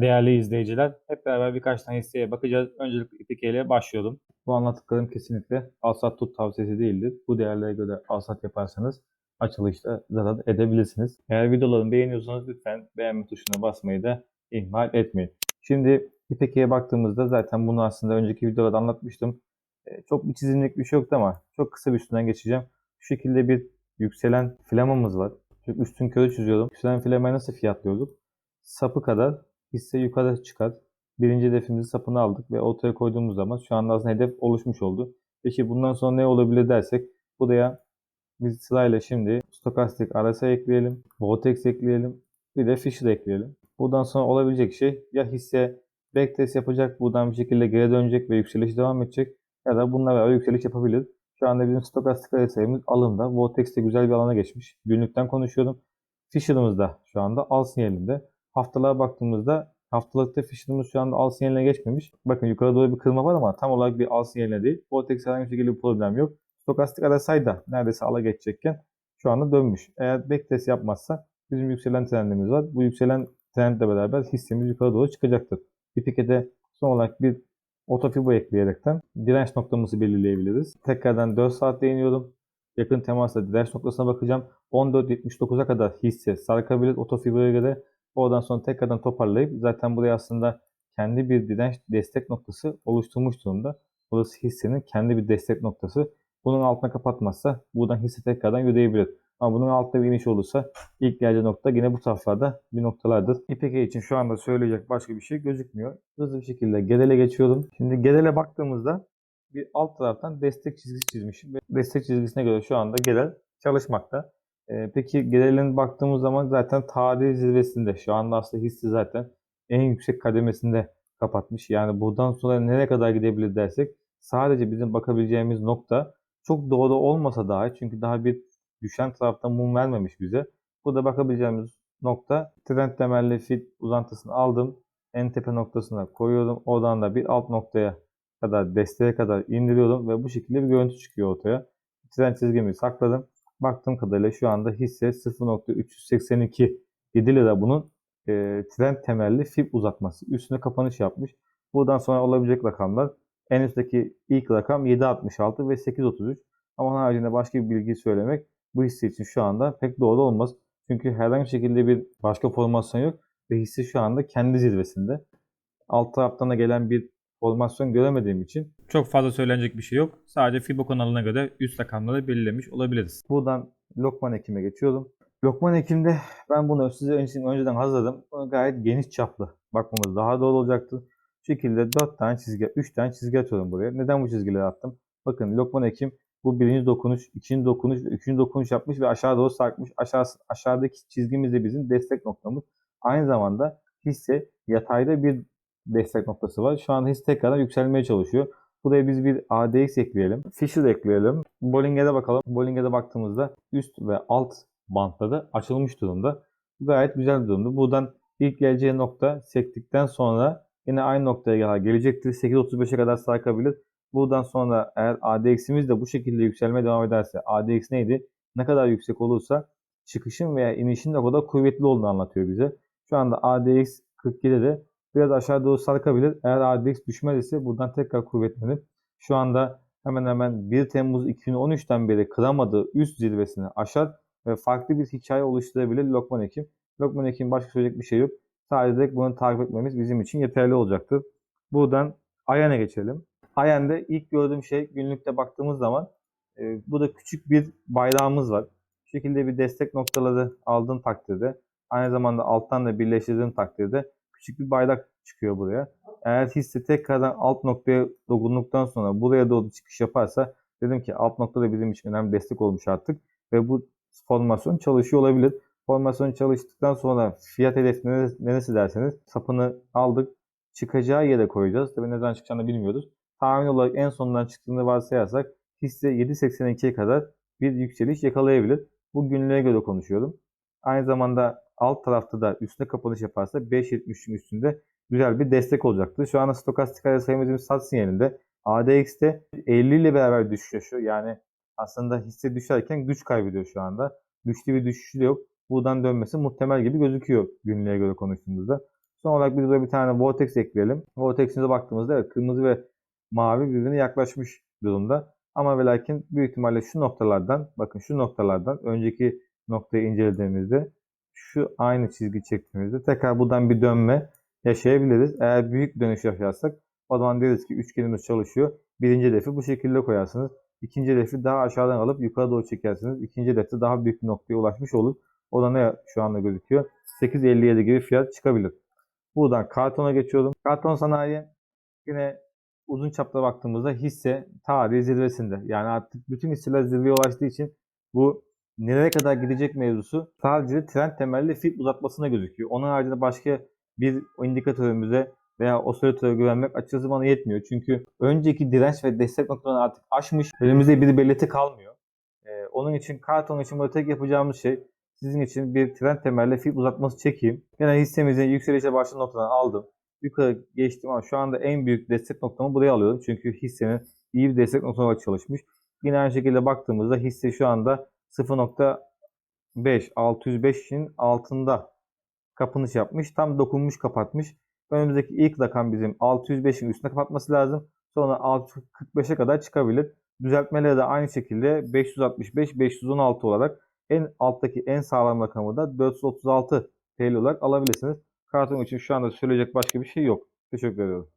Değerli izleyiciler, hep beraber birkaç tane hisseye bakacağız. Öncelikle İpek ile başlayalım. Bu anlattıklarım kesinlikle alsat tut tavsiyesi değildir. Bu değerlere göre alsat yaparsanız açılışta zarar edebilirsiniz. Eğer videolarımı beğeniyorsanız lütfen beğenme tuşuna basmayı da ihmal etmeyin. Şimdi İpek'e baktığımızda zaten bunu aslında önceki videolarda anlatmıştım. E, Çok bir çizimlik bir şey yoktu ama çok kısa bir üstünden geçeceğim. Şu şekilde bir yükselen flamamız var. Şu üstün körü çiziyorum. Yükselen flamayı nasıl fiyatlıyorduk? Sapı kadar hisse yukarı çıkar. Birinci hedefimizi sapını aldık ve ortaya koyduğumuz zaman şu anda aslında hedef oluşmuş oldu. Peki bundan sonra ne olabilir dersek buraya biz sırayla şimdi stokastik RSI ekleyelim, Vortex ekleyelim, bir de Fisher ekleyelim. Buradan sonra olabilecek şey ya hisse backtest yapacak, buradan bir şekilde geri dönecek ve yükseliş devam edecek ya da bununla beraber yükseliş yapabilir. Şu anda bizim stokastik RSI'miz alımda. Vortex de güzel bir alana geçmiş. Günlükten konuşuyorum. Fisher'ımız da şu anda al sinyalinde. Haftalığa baktığımızda haftalıkta Fisher'ımız şu anda al sinyaline geçmemiş. Bakın yukarı doğru bir kırılma var ama tam olarak bir al sinyaline değil. Vortex herhangi bir şekilde bir problem yok. Stokastik RSI da neredeyse ala geçecekken şu anda dönmüş. Eğer backtest yapmazsa bizim yükselen trendimiz var. Bu yükselen trendle beraber hissemiz yukarı doğru çıkacaktır. Bir pikete son olarak bir otofibo ekleyerekten direnç noktamızı belirleyebiliriz. Tekrardan 4 saat değiniyorum. Yakın temasla direnç noktasına bakacağım. 14.79'a kadar hisse sarkabilir otofiboya göre. Oradan sonra tekrardan toparlayıp zaten buraya aslında kendi bir direnç destek noktası oluşturmuş durumda. Burası hissenin kendi bir destek noktası. Bunun altına kapatmazsa buradan hisse tekrardan yürüyebilir. Ama bunun altında bir iniş olursa ilk geleceği nokta yine bu taraflarda bir noktalardır. İPK için şu anda söyleyecek başka bir şey gözükmüyor. Hızlı bir şekilde Gedel'e geçiyorum. Şimdi Gedel'e baktığımızda bir alt taraftan destek çizgisi çizmişim. Destek çizgisine göre şu anda Gedel çalışmakta. Ee, peki Gedel'in baktığımız zaman zaten tarihi zirvesinde. Şu anda aslında hisse zaten en yüksek kademesinde kapatmış. Yani buradan sonra nereye kadar gidebilir dersek sadece bizim bakabileceğimiz nokta çok doğru olmasa dahi çünkü daha bir düşen taraftan mum vermemiş bize. Burada bakabileceğimiz nokta trend temelli fit uzantısını aldım. En tepe noktasına koyuyorum. Oradan da bir alt noktaya kadar desteğe kadar indiriyorum ve bu şekilde bir görüntü çıkıyor ortaya. Trend çizgimi sakladım. Baktığım kadarıyla şu anda hisse 0.382 7 lira bunun e, trend temelli fib uzatması. Üstüne kapanış yapmış. Buradan sonra olabilecek rakamlar en üstteki ilk rakam 7.66 ve 8.33. Ama onun haricinde başka bir bilgi söylemek bu hisse için şu anda pek doğru olmaz. Çünkü herhangi bir şekilde bir başka formasyon yok ve hisse şu anda kendi zirvesinde. Alt taraftan da gelen bir formasyon göremediğim için çok fazla söylenecek bir şey yok. Sadece Fibo kanalına göre üst rakamları belirlemiş olabiliriz. Buradan Lokman Ekim'e geçiyorum. Lokman Ekim'de ben bunu size önceden hazırladım. Bunu gayet geniş çaplı bakmamız daha doğru olacaktı. Şu şekilde 4 tane çizgi, 3 tane çizgi atıyorum buraya. Neden bu çizgileri attım? Bakın Lokman Ekim bu birinci dokunuş, ikinci dokunuş üçüncü dokunuş yapmış ve aşağı doğru sarkmış. Aşağı, aşağıdaki çizgimiz de bizim destek noktamız. Aynı zamanda hisse yatayda bir destek noktası var. Şu anda hisse tekrardan yükselmeye çalışıyor. Buraya biz bir ADX ekleyelim. Fisher ekleyelim. Bolling'e bakalım. Bolling'e baktığımızda üst ve alt bantları açılmış durumda. Gayet güzel bir durumda. Buradan ilk geleceği nokta sektikten sonra yine aynı noktaya gelecektir. 8.35'e kadar sarkabilir. Buradan sonra eğer ADX'imiz de bu şekilde yükselmeye devam ederse ADX neydi? Ne kadar yüksek olursa çıkışın veya inişin de o kadar kuvvetli olduğunu anlatıyor bize. Şu anda ADX 47'de biraz aşağı doğru sarkabilir. Eğer ADX düşmez ise buradan tekrar kuvvetlenir. Şu anda hemen hemen 1 Temmuz 2013'ten beri kıramadığı üst zirvesini aşar ve farklı bir hikaye oluşturabilir Lokman Ekim. Lokman Ekim başka söyleyecek bir şey yok. Sadece bunu takip etmemiz bizim için yeterli olacaktır. Buradan Ayan'a geçelim. Ayen'de ilk gördüğüm şey günlükte baktığımız zaman e, bu da küçük bir bayrağımız var. Bu şekilde bir destek noktaları aldığın takdirde aynı zamanda alttan da birleştirdiğin takdirde küçük bir bayrak çıkıyor buraya. Eğer hisse tekrardan alt noktaya dokunduktan sonra buraya doğru çıkış yaparsa dedim ki alt nokta da bizim için önemli destek olmuş artık ve bu formasyon çalışıyor olabilir. Formasyon çalıştıktan sonra fiyat hedefi neresi derseniz sapını aldık çıkacağı yere koyacağız. Tabii neden çıkacağını bilmiyoruz tahmin olarak en sondan çıktığını varsayarsak hisse 7.82'ye kadar bir yükseliş yakalayabilir. Bu günlüğe göre konuşuyorum. Aynı zamanda alt tarafta da üstüne kapanış yaparsa 5.73'ün üstünde güzel bir destek olacaktır. Şu anda stokastik ara sayımız sat sinyalinde. ADX'te 50 ile beraber düşüş yaşıyor. Yani aslında hisse düşerken güç kaybediyor şu anda. Güçlü bir düşüşü de yok. Buradan dönmesi muhtemel gibi gözüküyor günlüğe göre konuştuğumuzda. Son olarak biz buraya bir tane vortex ekleyelim. Vortex'imize baktığımızda evet kırmızı ve mavi birbirine yaklaşmış durumda. Ama ve lakin büyük ihtimalle şu noktalardan bakın şu noktalardan önceki noktayı incelediğimizde şu aynı çizgi çektiğimizde tekrar buradan bir dönme yaşayabiliriz. Eğer büyük dönüş yaşarsak o zaman deriz ki üçgenimiz çalışıyor. Birinci hedefi bu şekilde koyarsınız. İkinci hedefi daha aşağıdan alıp yukarı doğru çekersiniz. İkinci hedefte daha büyük bir noktaya ulaşmış olur. O da ne şu anda gözüküyor? 8.57 gibi fiyat çıkabilir. Buradan kartona geçiyorum. Karton sanayi yine uzun çapta baktığımızda hisse tarihi zirvesinde. Yani artık bütün hisseler zirveye ulaştığı için bu nereye kadar gidecek mevzusu sadece trend temelli fiyat uzatmasına gözüküyor. Onun haricinde başka bir indikatörümüze veya oscillatöre güvenmek açıkçası bana yetmiyor. Çünkü önceki direnç ve destek noktalarını artık aşmış. Önümüzde bir belirti kalmıyor. Ee, onun için karton için burada tek yapacağımız şey sizin için bir trend temelli fiyat uzatması çekeyim. Yine hissemizin yükselişe başlayan noktadan aldım. Yukarı geçtim ama şu anda en büyük destek noktamı buraya alıyorum. Çünkü hissenin iyi bir destek noktası olarak çalışmış. Yine aynı şekilde baktığımızda hisse şu anda 0.5 605'in altında kapanış yapmış. Tam dokunmuş kapatmış. Önümüzdeki ilk rakam bizim 605'in üstüne kapatması lazım. Sonra 645'e kadar çıkabilir. Düzeltmeleri de aynı şekilde 565 516 olarak en alttaki en sağlam rakamı da 436 TL olarak alabilirsiniz. Karton için şu anda söyleyecek başka bir şey yok. Teşekkür ediyorum.